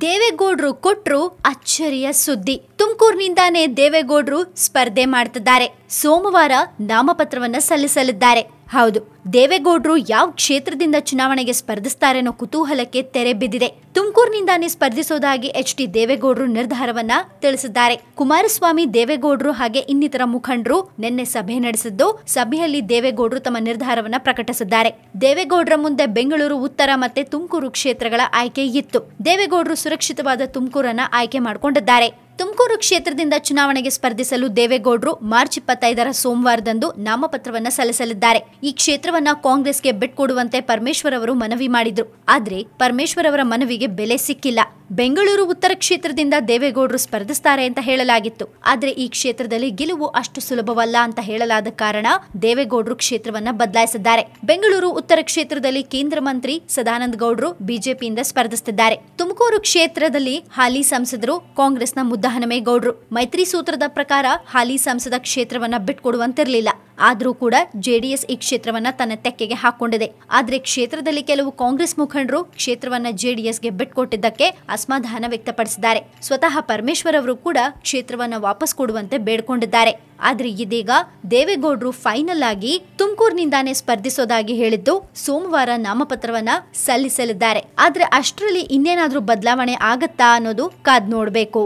ದೇವೇಗೌಡರು ಕೊಟ್ಟರು ಅಚ್ಚರಿಯ ಸುದ್ದಿ. ತುಮಕೂರಿನಿಂದಾನೇ ದೇವೇಗೌಡರು ಸ್ಪರ್ಧೆ ಮಾಡ್ತಿದ್ದಾರೆ. ಸೋಮವಾರ ನಾಮಪತ್ರವನ್ನ ಸಲ್ಲಿಸಲಿದ್ದಾರೆ. ಹೌದು, ದೇವೇಗೌಡರು ಯಾವ ಕ್ಷೇತ್ರದಿಂದ ಚುನಾವಣೆಗೆ ಸ್ಪರ್ಧಿಸ್ತಾರೆ ಅನ್ನೋ ಕುತೂಹಲಕ್ಕೆ ತೆರೆ ಬಿದ್ದಿದೆ. ತುಮಕೂರಿನಿಂದಾನೇ ಸ್ಪರ್ಧಿಸೋದಾಗಿ ಎಚ್ ಡಿ ದೇವೇಗೌಡರು ನಿರ್ಧಾರವನ್ನ ತಿಳಿಸಿದ್ದಾರೆ. ಕುಮಾರಸ್ವಾಮಿ, ದೇವೇಗೌಡರು ಹಾಗೆ ಇನ್ನಿತರ ಮುಖಂಡರು ನಿನ್ನೆ ಸಭೆ ನಡೆಸಿದ್ದು, ಸಭೆಯಲ್ಲಿ ದೇವೇಗೌಡರು ತಮ್ಮ ನಿರ್ಧಾರವನ್ನ ಪ್ರಕಟಿಸಿದ್ದಾರೆ. ದೇವೇಗೌಡರ ಮುಂದೆ ಬೆಂಗಳೂರು, ಉತ್ತರ ಮತ್ತೆ ತುಮಕೂರು ಕ್ಷೇತ್ರಗಳ ಆಯ್ಕೆ ಇತ್ತು. ದೇವೇಗೌಡರು ಸುರಕ್ಷಿತವಾದ ತುಮಕೂರನ್ನ ಆಯ್ಕೆ ಮಾಡಿಕೊಂಡಿದ್ದಾರೆ. ತುಮಕೂರು ಕ್ಷೇತ್ರದಿಂದ ಚುನಾವಣೆಗೆ ಸ್ಪರ್ಧಿಸಲು ದೇವೇಗೌಡರು ಮಾರ್ಚ್ ಇಪ್ಪತ್ತೈದರ ಸೋಮವಾರದಂದು ನಾಮಪತ್ರವನ್ನ ಸಲ್ಲಿಸಲಿದ್ದಾರೆ. ಈ ಕ್ಷೇತ್ರವನ್ನ ಕಾಂಗ್ರೆಸ್ಗೆ ಬಿಟ್ಕೊಡುವಂತೆ ಪರಮೇಶ್ವರ್ ಅವರು ಮನವಿ ಮಾಡಿದ್ರು. ಆದ್ರೆ ಪರಮೇಶ್ವರ್ ಅವರ ಮನವಿಗೆ ಬೆಲೆ ಸಿಕ್ಕಿಲ್ಲ. ಬೆಂಗಳೂರು ಉತ್ತರ ಕ್ಷೇತ್ರದಿಂದ ದೇವೇಗೌಡರು ಸ್ಪರ್ಧಿಸ್ತಾರೆ ಅಂತ ಹೇಳಲಾಗಿತ್ತು. ಆದ್ರೆ ಈ ಕ್ಷೇತ್ರದಲ್ಲಿ ಗೆಲುವು ಅಷ್ಟು ಸುಲಭವಲ್ಲ ಅಂತ ಹೇಳಲಾದ ಕಾರಣ ದೇವೇಗೌಡರು ಕ್ಷೇತ್ರವನ್ನ ಬದಲಾಯಿಸಿದ್ದಾರೆ. ಬೆಂಗಳೂರು ಉತ್ತರ ಕ್ಷೇತ್ರದಲ್ಲಿ ಕೇಂದ್ರ ಮಂತ್ರಿ ಸದಾನಂದ ಗೌಡರು ಬಿಜೆಪಿಯಿಂದ ಸ್ಪರ್ಧಿಸುತ್ತಿದ್ದಾರೆ ತುಮಕೂರು ಕ್ಷೇತ್ರದಲ್ಲಿ ಹಾಲಿ ಸಂಸದರು ಕಾಂಗ್ರೆಸ್ನ ಮುದ್ದಹನುಮೇಗೌಡರು ಮೈತ್ರಿ ಸೂತ್ರದ ಪ್ರಕಾರ ಹಾಲಿ ಸಂಸದ ಕ್ಷೇತ್ರವನ್ನ ಬಿಟ್ಕೊಡುವಂತಿರಲಿಲ್ಲ. ಆದರೂ ಕೂಡ ಜೆಡಿಎಸ್ ಈ ಕ್ಷೇತ್ರವನ್ನ ತನ್ನ ತೆಕ್ಕೆಗೆ ಹಾಕೊಂಡಿದೆ. ಆದರೆ ಕ್ಷೇತ್ರದಲ್ಲಿ ಕೆಲವು ಕಾಂಗ್ರೆಸ್ ಮುಖಂಡರು ಕ್ಷೇತ್ರವನ್ನ ಜೆಡಿಎಸ್ಗೆ ಬಿಟ್ಕೊಟ್ಟಿದ್ದಕ್ಕೆ ಅಸಮಾಧಾನ ವ್ಯಕ್ತಪಡಿಸಿದ್ದಾರೆ. ಸ್ವತಃ ಪರಮೇಶ್ವರ್ ಅವರು ಕೂಡ ಕ್ಷೇತ್ರವನ್ನ ವಾಪಸ್ ಕೊಡುವಂತೆ ಬೇಡ್ಕೊಂಡಿದ್ದಾರೆ. ಆದ್ರೆ ಇದೀಗ ದೇವೇಗೌಡರು ಫೈನಲ್ ಆಗಿ ತುಮಕೂರಿನಿಂದಾನೇ ಸ್ಪರ್ಧಿಸೋದಾಗಿ ಹೇಳಿದ್ದು ಸೋಮವಾರ ನಾಮಪತ್ರವನ್ನ ಸಲ್ಲಿಸಲಿದ್ದಾರೆ. ಆದ್ರೆ ಅಷ್ಟರಲ್ಲಿ ಇನ್ನೇನಾದ್ರೂ ಬದಲಾವಣೆ ಆಗತ್ತಾ ಅನ್ನೋದು ಕಾದ್ ನೋಡ್ಬೇಕು.